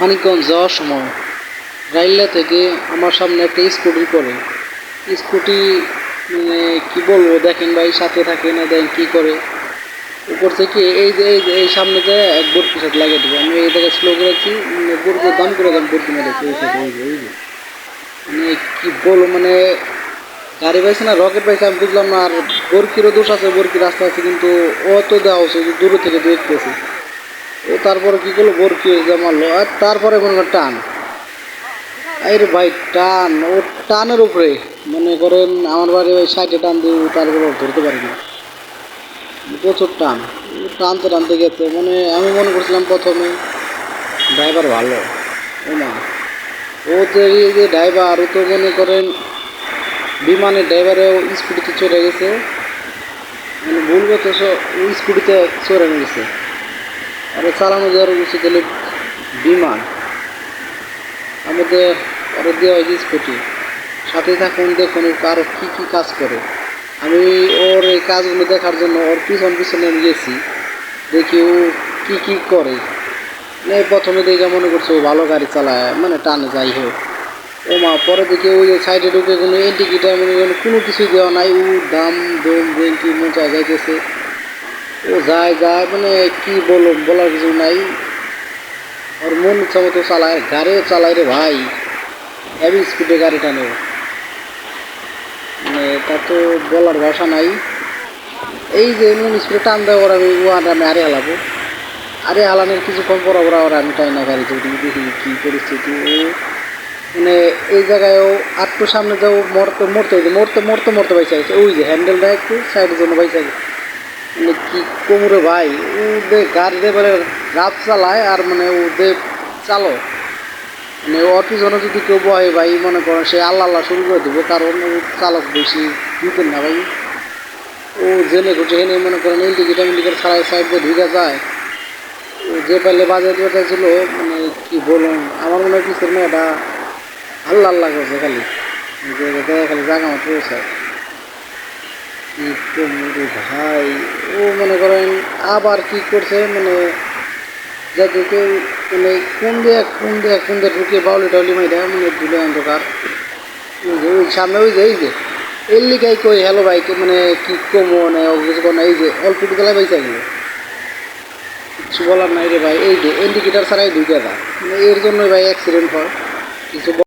মানিকগঞ্জ যাওয়ার সময় রাইল্লা থেকে আমার সামনে একটা স্কুটি পড়ে। স্কুটি মানে কি বলব, দেখেন ভাই, সাথে থাকে না দেখেন কি করে? উপর থেকে এই যে এই যে, এই সামনেতে এক বরকির সাথে লাগিয়ে দেবো। আমি এই জায়গায় স্লো করেছি মানে দাম করে দাম বরকি মেরেছি ওই সাথে যে যে মানে কি বলব মানে গাড়ি পাইছে না, রকেট পাইছে, আমি বুঝলাম না, আর বরকিরও দোষ আছে বরকি রাস্তা আছে, কিন্তু ও তো দেওয়া যে দূরে থেকে দেখতেছে। ও তারপরে কি করল? বরকি যে মারলো। আর তারপরে মনে টান। আরে ভাই, টান। ও টানের উপরে। মনে করেন আমার বাড়ি ওই সাইডে টান দিয়ে তারপরে ধরতে পারি না। প্রচুর টান। টানতে টানতে গেছে। মানে আমি মনে করছিলাম প্রথমে, ড্রাইভার ভালো। ও না ও যে যে ড্রাইভার, ও তো মনে করেন বিমানের ড্রাইভারে স্কুটিতে চড়ে গেছে। মানে ভুল করতে ওই স্কুটিতে চড়ে গেছে। ও চালানো যাওয়ার উচিত হলে বিমান। আমাদের দেওয়া হয়েছে স্কুটি। সাথে থাকুন, দেখুন আরও কী কী কাজ করে। আমি ওর এই কাজগুলো দেখার জন্য ওর পিছন পিছনে আমি গেছি। দেখি ও কী কী করে। প্রথমে দেখে মনে করছে ও ভালো গাড়ি চালায় মানে টানে যাই হোক। ও মা, পরে দেখি ওই যে সাইডে ঢুকে কোনো ইন্ডিকেটার মনে কোনো কিছুই দেওয়া নাই। ও দাম, দম বেঞ্চি মোচা যাইতেছে যায় মানে কি বলব বলার কিছু নাই ওর মন ইচ্ছা মতো চালায় গাড়িও চালায় রে ভাই হেভি স্পিডে গাড়ি টানে মানে তা তো বলার ভাষা নাই এই যে মন স্পিডে টান দেওয়ার ওরা আমি ওয়ান আমি আরে হালাবো আরে হালানোর কিছুক্ষণ পর ওরা ওরা আমি টাই না গাড়ি যদি দেখি কী পরিস্থিতি মানে এই জায়গায় ও আটটু সামনে যাও মরতে মরতে মরতে মরতে মরতে বাইসে গেছে ওই যে হ্যান্ডেলটা একটু সাইডের জন্য বাইসে গেছে মানে কি কোমরে ভাই? ও দে গাড়ি দিয়ে বলে রাত চালায় আর মানে ও দে চালো মানে ওর পিছনে যদি কেউ বয় ভাই, মনে করেন সে আল্লাহ আল্লাহ শুরু করে দেবো, কারণ ও চালক বেশি দিতেন না ভাই। ও জেনে ঘুটে হেনে মনে করেন ইন্ডিকেটার ইন্ডিকেটার ছাড়াই সাইড দিয়ে ঢুকে যায়। ও যে পাইলে বাজার দিয়ে ছিল মানে কি বলুন আমার মনে হয় পিছনে মেয়েটা আল্লাহ আল্লাহ করছে খালি। যে খালি জায়গা কি কোমরে ভাই। ও মনে করেন আবার কি করছে? মানে যাতে কেউ মানে কোন দিয়ে কোন দিয়ে কোন দিয়ে ঢুকে বাউলি টাউলি মাইরা মানে ধুলে অন্ধকার। ওই যে সামনে ওই যে, এই যে। এর লিগাই কই, হ্যালো ভাই মানে কি কমো মানে কিছু কোনো এই যে, অল্প গেলায় বাইসা গেল। কিছু বলার নাই রে ভাই, এই যে ইন্ডিকেটার ছাড়াই ঢুকে যায় মানে এর জন্যই ভাই অ্যাক্সিডেন্ট হয়। কিছু